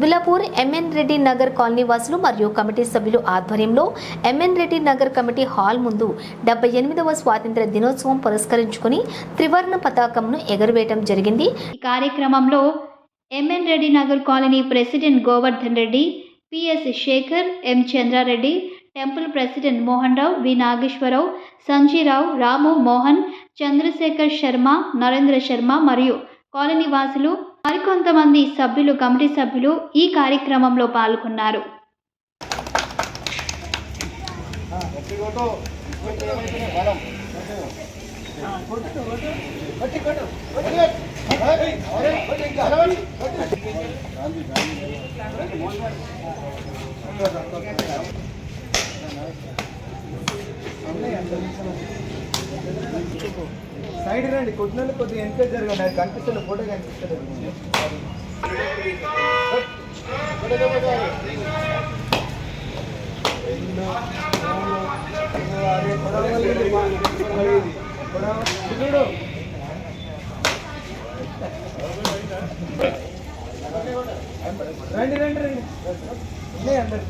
Bilapur M N Reddy Nagar colony వాసులు మరియు committee సభ్యులు ఆధ్వర్యంలో M N Reddy Nagar committee hall ముందు డెబ్బై ఎనిమిదవ స్వాతంత్ర దినోత్సవం పురస్కరించుకుని త్రివర్ణ పతాకంను ఎగరవేయటం జరిగింది. ఈ కార్యక్రమంలో M N Reddy Nagar colony president Govardhan Reddy P S Shekhar M Chandrareddy temple president Mohan Rao V Nageswararao Sanjeerao Ramu Mohan Chandrasekhar Sharma Narendra Sharma మరియు కాలనీ వాసులు మరికొంతమంది సభ్యులు కమిటీ సభ్యులు ఈ కార్యక్రమంలో పాల్గొన్నారు. సైడ్ రండి కొట్టినందుకు కొద్దిగా ఎంకరేజ్ జరగండి అది కనిపిస్తుంది ఫోటో కనిపిస్తుంది. చూడు రండి రండి రండి. ఉన్నాయి అందరు.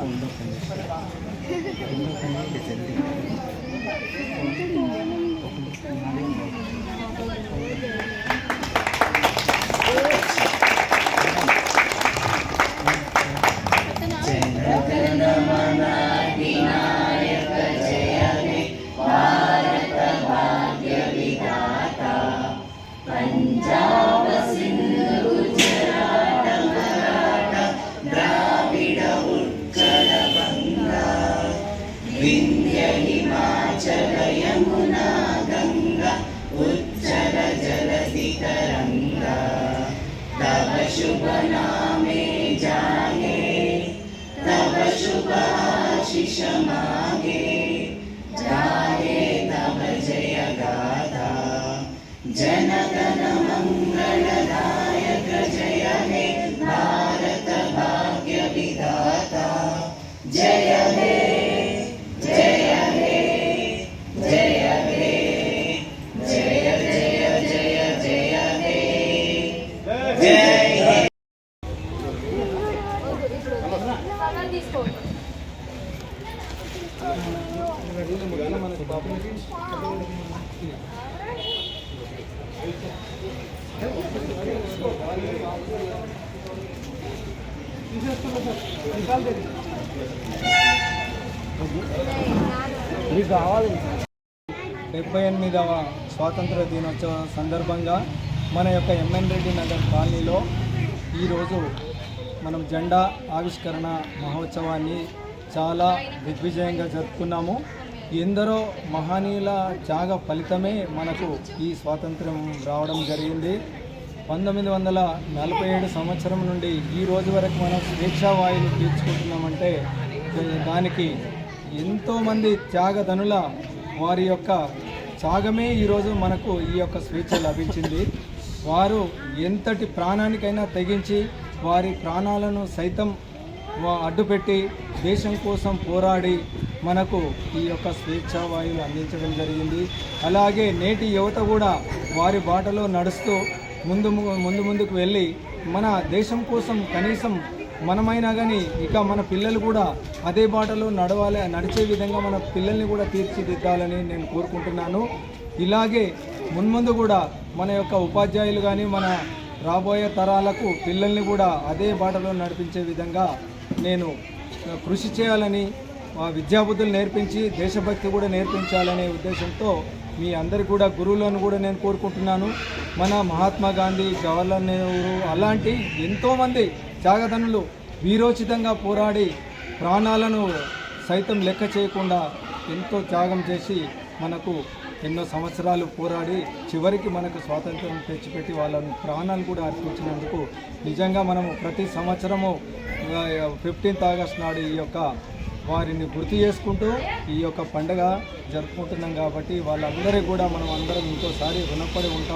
か運動会でした運動会て全然 Thank. शुभ नामे जागे तब शुभ आशीष मागे जागे तब जय गाथा जनक मंगल మీకు కావాలి డెబ్బై ఎనిమిదవ స్వాతంత్ర దినోత్సవం సందర్భంగా మన యొక్క ఎంఎన్ రెడ్డి నగర్ కాలనీలో ఈరోజు మనం జెండా ఆవిష్కరణ మహోత్సవాన్ని చాలా దిగ్విజయంగా జరుపుకున్నాము. ఎందరో మహనీయుల త్యాగ ఫలితమే మనకు ఈ స్వాతంత్రం రావడం జరిగింది. పంతొమ్మిది వందల నలభై ఏడు సంవత్సరం నుండి ఈ రోజు వరకు మనం స్వేచ్ఛా తీర్చుకుంటున్నామంటే పీల్చుకుంటున్నామంటే దానికి ఎంతోమంది త్యాగధనుల వారి యొక్క త్యాగమే ఈరోజు మనకు ఈ యొక్క స్వేచ్ఛ లభించింది. వారు ఎంతటి ప్రాణానికైనా తెగించి వారి ప్రాణాలను సైతం అడ్డుపెట్టి దేశం కోసం పోరాడి మనకు ఈ యొక్క స్వేచ్ఛా వాయువులు అందించడం జరిగింది. అలాగే నేటి యువత కూడా వారి బాటలో నడుస్తూ ముందు ముందు ముందుకు వెళ్ళి మన దేశం కోసం కనీసం మనమైనా కానీ ఇక మన పిల్లలు కూడా అదే బాటలో నడవాలి నడిచే విధంగా మన పిల్లల్ని కూడా తీర్చిదిద్దాలని నేను కోరుకుంటున్నాను. ఇలాగే మున్ముందు కూడా మన యొక్క ఉపాధ్యాయులు కానీ మన రాబోయే తరాలకు పిల్లల్ని కూడా అదే బాటలో నడిపించే విధంగా నేను కృషి చేయాలని విద్యాబుద్ధులు నేర్పించి దేశభక్తి కూడా నేర్పించాలనే ఉద్దేశంతో మీ అందరికి కూడా గురువులను కూడా నేను కోరుకుంటున్నాను. మన మహాత్మా గాంధీ జవహర్లాల్ నెహ్రూ అలాంటి ఎంతోమంది త్యాగధనులు వీరోచితంగా పోరాడి ప్రాణాలను సైతం లెక్క చేయకుండా ఎంతో త్యాగం చేసి మనకు ఎన్నో సంవత్సరాలు పోరాడి చివరికి మనకు స్వాతంత్రం తెచ్చిపెట్టి వాళ్ళను ప్రాణాలు కూడా అర్పించినందుకు నిజంగా మనము ప్రతి సంవత్సరము ఫిఫ్టీన్త్ ఆగస్ట్ నాడు ఈ యొక్క వారిని గుర్తు చేసుకుంటూ ఈ యొక్క పండగ జరుపుకుంటున్నాం కాబట్టి వాళ్ళందరికీ కూడా మనం అందరం ఇంకోసారి రుణపడి ఉంటాం.